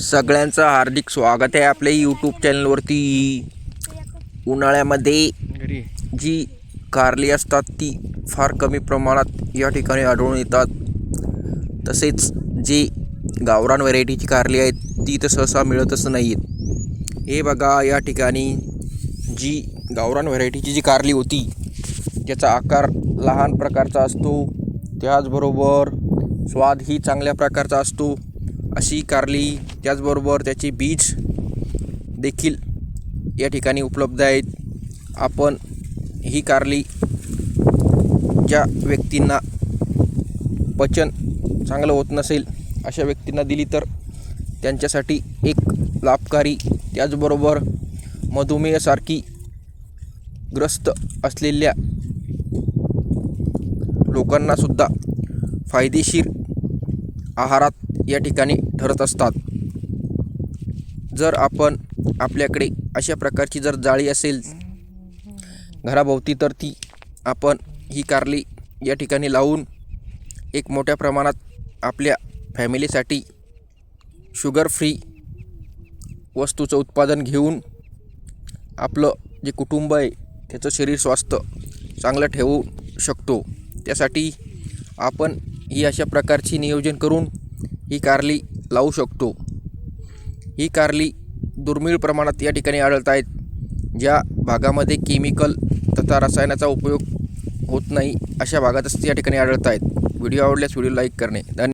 सगळ्यांचं हार्दिक स्वागत आहे आपल्या यूट्यूब चॅनलवरती उन्हाळ्यामध्ये जी कारली असतात ती फार कमी प्रमाणात या ठिकाणी आढळून येतात. तसेच जी गावरान व्हरायटीची कारली आहेत ती तर सहसा मिळतच नाही आहेत हे बघा या ठिकाणी जी गावरान व्हरायटीची जी कारली होती त्याचा आकार लहान प्रकारचा असतो त्याचबरोबर स्वाद ही चांगल्या प्रकारचा असतो. अशी कारली त्याचबरोबर त्याचे बीज देखील या ठिकाणी उपलब्ध आहेत. आपण ही कारली ज्या व्यक्तींना पचन चांगलं होत नसेल अशा व्यक्तींना दिली तर त्यांच्यासाठी एक लाभकारी त्याचबरोबर मधुमेहासारखी ग्रस्त असलेल्या लोकांनासुद्धा फायदेशीर आहारात या ठिकाणी ठरत असतात. जर आपण आपल्याकडे अशा प्रकारची जर जाळी असेल घराभोवती तर ती आपण ही कारली या ठिकाणी लावून एक मोठ्या प्रमाणात आपल्या फॅमिलीसाठी शुगर फ्री वस्तूचं उत्पादन घेऊन आपलं जे कुटुंब आहे त्याचं शरीर स्वास्थ्य चांगलं ठेवू शकतो. त्यासाठी आपण ही अशा प्रकारची नियोजन करून ही कारली लावू शकतो. ही कारली दुर्मिळ प्रमाणात या ठिकाणी आढळत आहेत ज्या भागामध्ये केमिकल तथा रसायनाचा उपयोग होत नाही अशा भागातच या ठिकाणी आढळत आहेत व्हिडिओ आवडल्यास व्हिडिओ लाईक करणे. धन्यवाद.